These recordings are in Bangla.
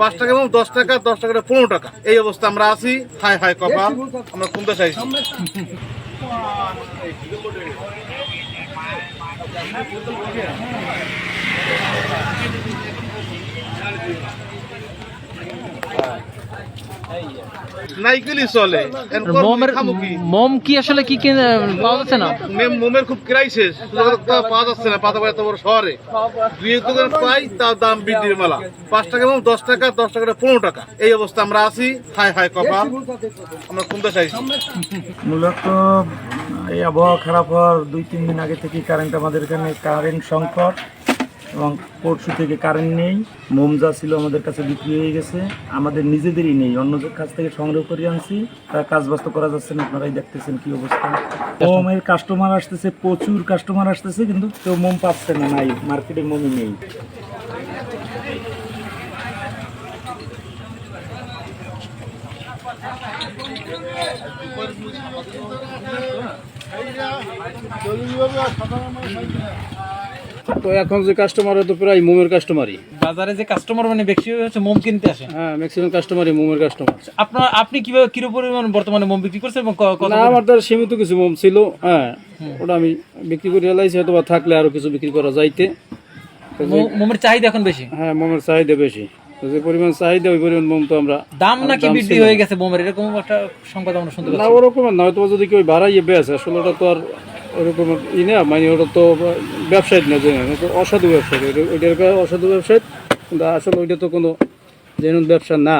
পাঁচ টাকা এবং দশ টাকা দশ টাকা পনেরো টাকা। এই অবস্থা আমরা আছি, হাই হাই, কপাল। আমরা কমতে চাইছি। নাইকেলই চলে। মোমের কি? মোম কি আসলে কি কি পাওয়া যাচ্ছে না? মোমের খুব ক্রাইসিস পাওয়া যাচ্ছে না পাতা এত বড় শহরে। দুই এক দোকান পাই তার দাম বৃদ্ধির মেলা। পাঁচ টাকা এবং দশ টাকা দশ টাকা পনেরো টাকা। এই অবস্থা আমরা আছি। হাই হাই কপাল। আমরা কমতে চাইছি মূলত এই আবহাওয়া খারাপ হওয়ার দুই তিন দিন আগে থেকে কারেন্ট আমাদের এখানে কারেন্ট সংকট। এবং পরশু থেকে কারেন্ট নেই মোম যা ছিল আমাদের কাছে বিক্রি হয়ে গেছে। আমাদের নিজেদেরই নেই অন্যদের কাছ থেকে সংগ্রহ করে আনছি তার কাজ বাস্ত করা যাচ্ছে না আপনারাই দেখতেছেন কি অবস্থা। মোমের কাস্টমার আসতেছে প্রচুর কাস্টমার আসতেছে কিন্তু কেউ মোম পাচ্ছে না নাই মার্কেটে মোমই নেই। তো এখন যে কাস্টমার তো প্রায় মোমের কাস্টমারই বাজারে যে কাস্টমার মানে বেশি হচ্ছে মোম কিনতে আসে। হ্যাঁ ম্যাক্সিমাম কাস্টমারই মোমের কাস্টমার আপনার আপনি কীভাবে কিরো পরিমাণ বর্তমানে মোম বিক্রি করছেন এবং কত না আমার দ্বারা সীমিত কিছু মোম ছিল হ্যাঁ। ওটা আমি বিক্রি করে এলাইছি হয়তো বা থাকলে আরও কিছু বিক্রি করা যাইতে। মোমের চাহিদা এখন বেশি? হ্যাঁ মোমের চাহিদা বেশি। যে পরিমাণ চাহিদা ওই পরিমাণ মোম তো আমরা দাম নাকি বৃদ্ধি হয়ে। গেছে মোমের? এরকম একটা সংবাদ আমরা শুনতে পাচ্ছি। না ওরকম না হয়তো যদি কেউ বাড়াইয়ে বেছে আসলে ওটা তো আর ওরকম ই না মানে ওটা তো ব্যবসায়িক না যে ওটা অসাধু ব্যবসায়ী ওইটার অসাধু ব্যবসায়ী কিন্তু আসলে ওইটা তো কোনো জেনুন ব্যবসা না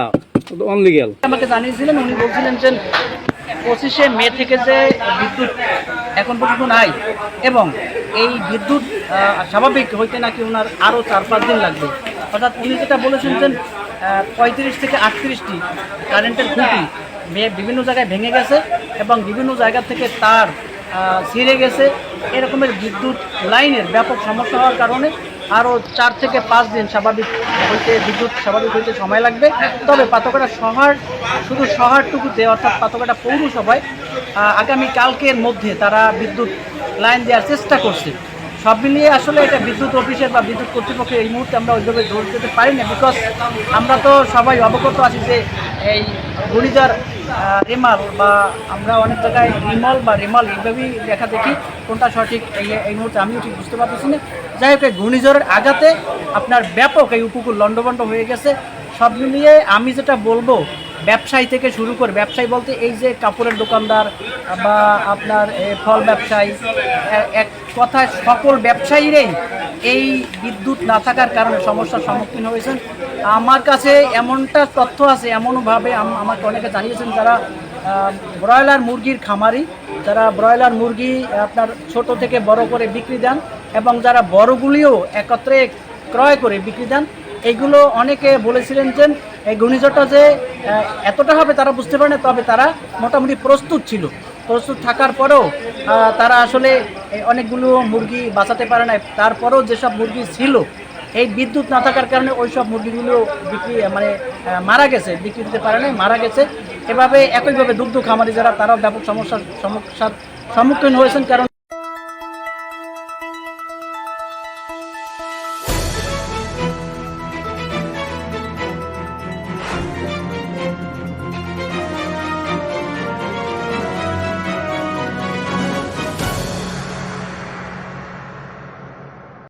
অনলিগ্যাল আমাকে জানিয়েছিলেন, উনি বলছিলেন যে পঁচিশে মে থেকে যে বিদ্যুৎ এখন পর্যন্ত নাই, এবং এই বিদ্যুৎ স্বাভাবিক হইতে নাকি ওনার আরও চার পাঁচ দিন লাগবে। অর্থাৎ উনি যেটা বলেছেন যে পঁয়ত্রিশ থেকে আটত্রিশটি কারেন্টের খুঁটি বিভিন্ন জায়গায় ভেঙে গেছে, এবং বিভিন্ন জায়গা থেকে তার ছিঁড়ে গেছে। এরকমের বিদ্যুৎ লাইনের ব্যাপক সমস্যা হওয়ার কারণে আরও চার থেকে পাঁচ দিন স্বাভাবিক হইতে, বিদ্যুৎ স্বাভাবিক হইতে সময় লাগবে। তবে পাতকাটা শহর, শুধু শহরটুকুতে, অর্থাৎ পাতকাটা পৌরসভায় আগামী কালকের মধ্যে তারা বিদ্যুৎ লাইন দেওয়ার চেষ্টা করছে। সব মিলিয়ে আসলে এটা বিদ্যুৎ অফিসের বা বিদ্যুৎ কর্তৃপক্ষের এই মুহূর্তে আমরা ওইভাবে জোর দিতে পারি না বিকজ আমরা তো সবাই অবগত আছি যে এই ঘূর্ণিঝড় রেমাল বা আমরা অনেক জায়গায় রিমল বা রেমাল এইভাবেই লেখা দেখি, কোনটা সঠিক এই এই মুহূর্তে আমিও ঠিক বুঝতে পারতেছি না। যাই হোক, এই ঘূর্ণিঝড়ের আঘাতে আপনার ব্যাপক এই উপকূল লণ্ডভণ্ড হয়ে গেছে। সব মিলিয়ে আমি যেটা বলব ব্যবসায়ী থেকে শুরু করে, ব্যবসায়ী বলতে এই যে কাপড়ের দোকানদার বা আপনার ফল ব্যবসায়ী এক কথায় সকল ব্যবসায়ীরাই এই বিদ্যুৎ না থাকার কারণে সমস্যার সম্মুখীন হয়েছেন। আমার কাছে এমনটা তথ্য আছে, এমনভাবে আমাকে অনেকে জানিয়েছেন যারা ব্রয়লার মুরগির খামারি, যারা ব্রয়লার মুরগি আপনার ছোট থেকে বড় করে বিক্রি দেন এবং যারা বড়গুলিও একত্রে ক্রয় করে বিক্রি দেন, এগুলো অনেকে বলেছিলেন যে এই ঘূর্ণিঝড়টা যে এতটা হবে তারা বুঝতে পারে না, তবে তারা মোটামুটি প্রস্তুত ছিল। প্রস্তুত থাকার পরেও তারা আসলে অনেকগুলো মুরগি বাঁচাতে পারে না তারপরেও যেসব মুরগি ছিল, এই বিদ্যুৎ না থাকার কারণে ওই সব মুরগিগুলো বিক্রি মানে মারা গেছে, বিক্রি দিতে পারে নাই, মারা গেছে। এভাবে একইভাবে দুগ্ধ খামারি যারা তারাও ব্যাপক সমস্যার সমস্যার সম্মুখীন হয়েছেন, কারণ